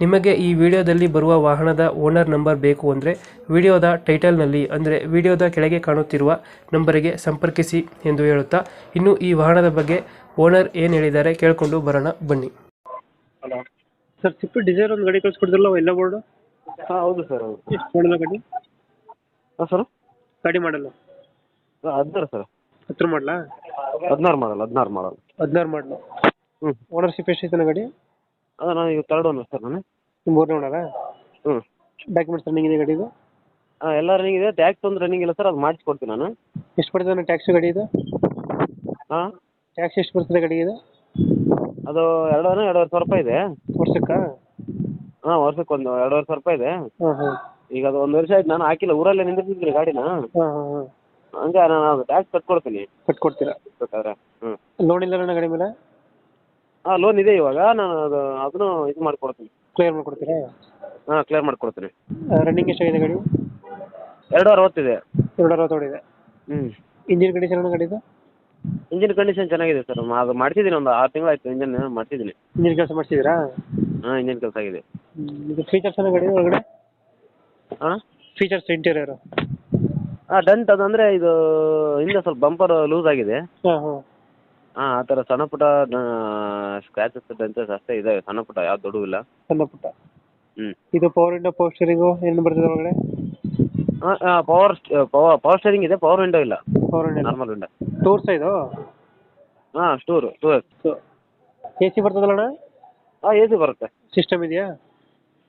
ನಿಮಗೆ ಈ ವಿಡಿಯೋದಲ್ಲಿ ಬರುವ ವಾಹನದ ಓನರ್ ನಂಬರ್ ಬೇಕು ಅಂದರೆ ವಿಡಿಯೋದ ಟೈಟಲ್ನಲ್ಲಿ ಅಂದರೆ ವಿಡಿಯೋದ ಕೆಳಗೆ ಕಾಣುತ್ತಿರುವ ನಂಬರಿಗೆ ಸಂಪರ್ಕಿಸಿ ಎಂದು ಹೇಳುತ್ತಾ ಇನ್ನು ಈ ವಾಹನದ ಬಗ್ಗೆ ಓನರ್ ಏನು ಹೇಳಿದ್ದಾರೆ ಕೇಳಿಕೊಂಡು ಬರೋಣ ಬನ್ನಿ. ಹಲೋ. ಸರ್ ಸಿಪ್ಪಿ ಡಿಸೈರ್ ಒಂದು ಗಾಡಿ ಕಳಿಸ್ಕೊಡಿದ್ರಲ್ಲ ಎಲ್ಲ ಬೋರ್ಡು? ಹಾಂ ಹೌದು ಸರ್ ಹೌದು. ಎಷ್ಟು ಮಾಡಲ್ಲ ಗಾಡಿ? ಹಾಂ ಸರ್? ಗಾಡಿ ಮಾಡಲ್ಲ? ಹದಿನಾರು ಸರ್. ಹತ್ರ ಮಾಡಲಾ ಹದಿನಾರು ಮಾಡಲ್ಲ ಹದಿನಾರು ಮಾಡಲ್ಲ. ಹದಿನಾರು ಮಾಡಲ್ಲ. ಹ್ಞೂ ಓನರ್ಶಿಪ್ ಎಷ್ಟೈತೆ ಗಾಡಿ? ಅದ ನಾನು ಈಗ ತರ್ಡ್ ಒನ್ ಸರ್ ನಾನು. ನಿಮ್ಮ ಮೂರನೇ ಓನರ ಹ್ಞೂ ಡಾಕ್ಯುಮೆಂಟ್ಸ್ ರನ್ನಿಂಗ್ ಇದೆ ಗಾಡಿದು ಹಾಂ ಎಲ್ಲ ರನ್ನಿಂಗ್ ಇದೆ. ಟ್ಯಾಕ್ಸ್ ಒಂದು ರನ್ನಿಂಗ್ ಇಲ್ಲ ಸರ್ ಅದು ಮಾಡಿಸ್ಕೊಡ್ತೀನಿ ನಾನು. ಎಷ್ಟು ಬರ್ತದೆ ಟ್ಯಾಕ್ಸ್ ಗಾಡಿ ಇದು? ಹಾಂ ಟ್ಯಾಕ್ಸ್ ಎಷ್ಟು ಬರ್ತದೆ ಗಾಡಿ ಇದು? ಅದು ಎರಡೂವರೆ ಎರಡೂವರೆ ಸಾವಿರ ರೂಪಾಯಿ ಇದೆ. ವರ್ಷಕ್ಕ? ಹಾಂ ವರ್ಷಕ್ಕೆ ಒಂದು ಎರಡೂವರೆ ಸಾವಿರ ರೂಪಾಯಿ ಇದೆ. ಹಾಂ ಹಾಂ. ಈಗ ಅದು ಒಂದು ವರ್ಷ ಆಯ್ತು ನಾನು ಹಾಕಿಲ್ಲ. ಊರಲ್ಲೇ ನಿಂದಿರ್ತಿದ್ರಿ ಗಾಡಿನ. ಹಂಗ ಹಾಂ ಹಾಂ. ಹಂಗೆ ನಾನು ಟ್ಯಾಕ್ಸ್ ಕಟ್ಕೊಡ್ತೀನಿ. ಕಟ್ಕೊಡ್ತೀರಾ? ಬೇಕಾದ್ರೆ. ಹ್ಞೂ ಲೋನ್ ಇಲ್ಲ ನನ್ನ ಗಾಡಿ ಮೇಲೆ? ಹಾಂ ಲೋನ್ ಇದೆ ಇವಾಗ. ನಾನು ಅದು ಅದನ್ನು ಇದು ಮಾಡ್ಕೊಡ್ತೀನಿ. ಕ್ಲಿಯರ್ ಮಾಡ್ಕೊಡ್ತೀರಾ? ಹಾಂ ಕ್ಲಿಯರ್ ಮಾಡ್ಕೊಡ್ತೀನಿ. ರನ್ನಿಂಗ್ ಎಷ್ಟಾಗಿದೆ ಗಾಡಿ? ಎರಡು ಅರವತ್ತಿದೆ ಎರಡು ಅರವತ್ತು ಇದೆ ಹ್ಞೂ ಇಂಜಿನ್ ಕಂಡೀಷನ್ ಏನು ಗಾಡಿದು? ಇಂಜಿನ್ ಕಂಡೀಷನ್ ಚೆನ್ನಾಗಿದೆ ಸರ್. ಅದು ಮಾಡ್ಸಿದ್ದೀನಿ ಒಂದು ಆರು ತಿಂಗಳಾಯ್ತು ಇಂಜಿನ್ ಮಾಡ್ಸಿದ್ದೀನಿ. ಇಂಜಿನ್ ಕೆಲಸ ಮಾಡಿಸಿದ್ದೀರಾ? ಹಾಂ ಇಂಜಿನ್ ಕೆಲಸ ಆಗಿದೆ. ಇದು ಫೀಚರ್ಸ್ ಏನು ಗಾಡಿ ಒಳಗಡೆ? ಹಾಂ ಫೀಚರ್ಸ್ ಇಂಟೀರಿಯರ್ ಹಾಂ ಡಂಟ್ ಅದು ಅಂದ್ರೆ ಇದು ಹಿಂದೆ ಸ್ವಲ್ಪ ಬಂಪರ್ ಲೂಸ್ ಆಗಿದೆ. ಹಾಂ ಹಾಂ. ಹಾಂ ಆ ಥರ ಸಣ್ಣ ಪುಟ್ಟ ಸ್ಕ್ರ್ಯಾಚಸ್ ಡೆಂಚಸ್ ಅಷ್ಟೇ ಇದೆ. ಸಣ್ಣ ಪುಟ್ಟ ಯಾವ್ದು ದೊಡ್ಡವಿಲ್ಲ ಸಣ್ಣ ಪುಟ್ಟ. ಹ್ಮ್. ಇದು ಪವರ್ ವಿಂಡೋ ಪವರ್ ಸ್ಟೀರಿಂಗ್ ಏನು ಬರ್ತದೆ ಒಳಗಡೆ? ಹಾಂ ಪವರ್ ಪವರ್ ಪವರ್ ಸ್ಟೇರಿಂಗ್ ಇದೆ ಪವರ್ ವಿಂಡೋ ಇಲ್ಲ. ಪವರ್ ವಿಂಡೋ ನಾರ್ಮಲ್ ವಿಂಡೋ ಟೂರ್ ಇದು? ಹಾ ಸ್ಟೂರು ಟೂರ್ ಎ ಸಿ ಬರ್ತದಲ್ಲಣ್ಣ ಆ ಎ ಸಿ ಬರುತ್ತೆ. ಸಿಸ್ಟಮ್ ಇದೆಯಾ?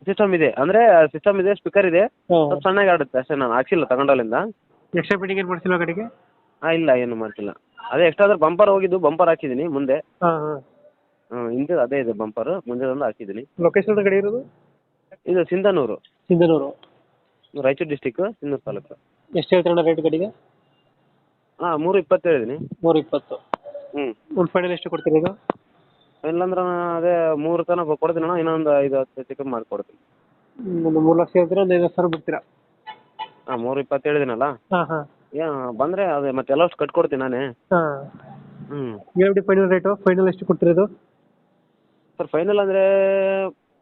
ಸಿಸ್ಟಮ್ ಇದೆ. ಅಂದ್ರೆ ಸಿಸ್ಟಮ್ ಇದೆ ಸ್ಪೀಕರ್ ಇದೆ. ಹಾಂ. ಸ್ವಲ್ಪ ಸಣ್ಣಗೆ ಆಡುತ್ತೆ ಅಷ್ಟೇ ನಾನು ಹಾಕ್ಸಿಲ್ಲ ತಗೊಂಡಲ್ಲಿಂದ. ಎಕ್ಸ್ಟ್ರಾ ಫಿಟ್ಟಿಂಗ್ ಏನು ಮಾಡ್ಸಿಲ್ಲ ಗಾಡಿಗೆ ಹಾ ಇಲ್ಲ ಏನು ಮಾಡ್ತಿಲ್ಲ ಅದೇ ಎಕ್ಸ್ಟ್ರಾ ಅದ್ರ ಬಂಪರ್ ಹೋಗಿದ್ದು ಬಂಪರ್ ಹಾಕಿದ್ದೀನಿ ಮುಂದೆ. ಹಾಂ ಹಾಂ. ಹ್ಞೂ ಹಿಂದೆ ಅದೇ ಇದೆ ಬಂಪರ್ ಮುಂದೆ ಒಂದು ಹಾಕಿದ್ದೀನಿ. ಲೊಕೇಶನ್ ಕಡೆ ಇರೋದು? ಇದು ಸಿಂಧನೂರು. ಸಿಂಧನೂರು. ರಾಯಚೂರು ಡಿಸ್ಟಿಕ್ ಸಿಂಧನೂರು ತಾಲೂಕು. ಎಷ್ಟು ಹೇಳ್ತೀರಣ್ಣ ರೇಟ್ ಗಡಿಗೆ? ಹಾಂ ಮೂರು ಇಪ್ಪತ್ತು ಹೇಳಿದ್ದೀನಿ ಮೂರು ಇಪ್ಪತ್ತು ಹ್ಞೂ ಒಂದು ಫೈನಲ್ ಎಷ್ಟು ಕೊಡ್ತೀರಿ ಇದು? ಇಲ್ಲಾಂದ್ರೆ ನಾನು ಅದೇ ಮೂರು ತನಕ ಕೊಡ್ತೀನಿ ಅಣ್ಣ ಇನ್ನೊಂದು ಐದು ಹತ್ತು ಹೆಚ್ಚು ಕಮ್ಮಿ ಮಾಡಿಕೊಡ್ತೀನಿ ಒಂದು ಮೂರು ಲಕ್ಷ ಹೇಳ್ತೀರಾ ಒಂದು ಐದು ಸಾವಿರ ಬಿಡ್ತೀರಾ? ಹಾಂ ಮೂರು ಇಪ್ಪತ್ತು ಹೇಳಿದ್ದೀನಲ್ಲ ಹಾಂ ಹಾಂ. ಏನು ಬಂದರೆ ಅದೇ ಮತ್ತೆ ಎಲ್ಲಷ್ಟು ಕಟ್ಕೊಡ್ತೀನಿ ನಾನೇ. ಹ್ಮ್. ಹ್ಞೂ ಹೇಳ್ಬಿಡಿ ಫೈನಲ್ ರೇಟು ಫೈನಲ್ ಎಷ್ಟು ಕೊಡ್ತಿರೋದು ಸರ್ ಫೈನಲ್ ಅಂದ್ರೆ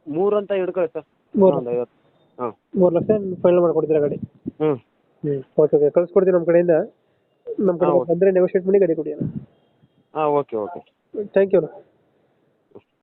ಮೂರು ಅಂತ ಹಿಡ್ಕೊಳ್ಳಿ ಸರ್. ಮೂರು. ಒಂದು ಐವತ್ತು. ಹಾಂ. ಮೂರು ಲಕ್ಷ ಫೈನಲ್ ಮಾಡ್ಕೊಡ್ತೀರಾ ಗಾಡಿ? ಹ್ಮ್. ಹ್ಞೂ ಓಕೆ ಓಕೆ ಕಳ್ಸ್ಕೊಡ್ತೀನಿ ನಮ್ಮ ಕಡೆಯಿಂದ. ನಮ್ಮ ಕಡೆ ಬಂದ್ರೆ ಓಕೆ. ಬಂದರೆ ನೆಗೋಷಿಯೇಟ್ ಮಾಡಿ ಗಾಡಿ ಕೊಡಿ ಹಾಂ ಓಕೆ ಓಕೆ. Thank you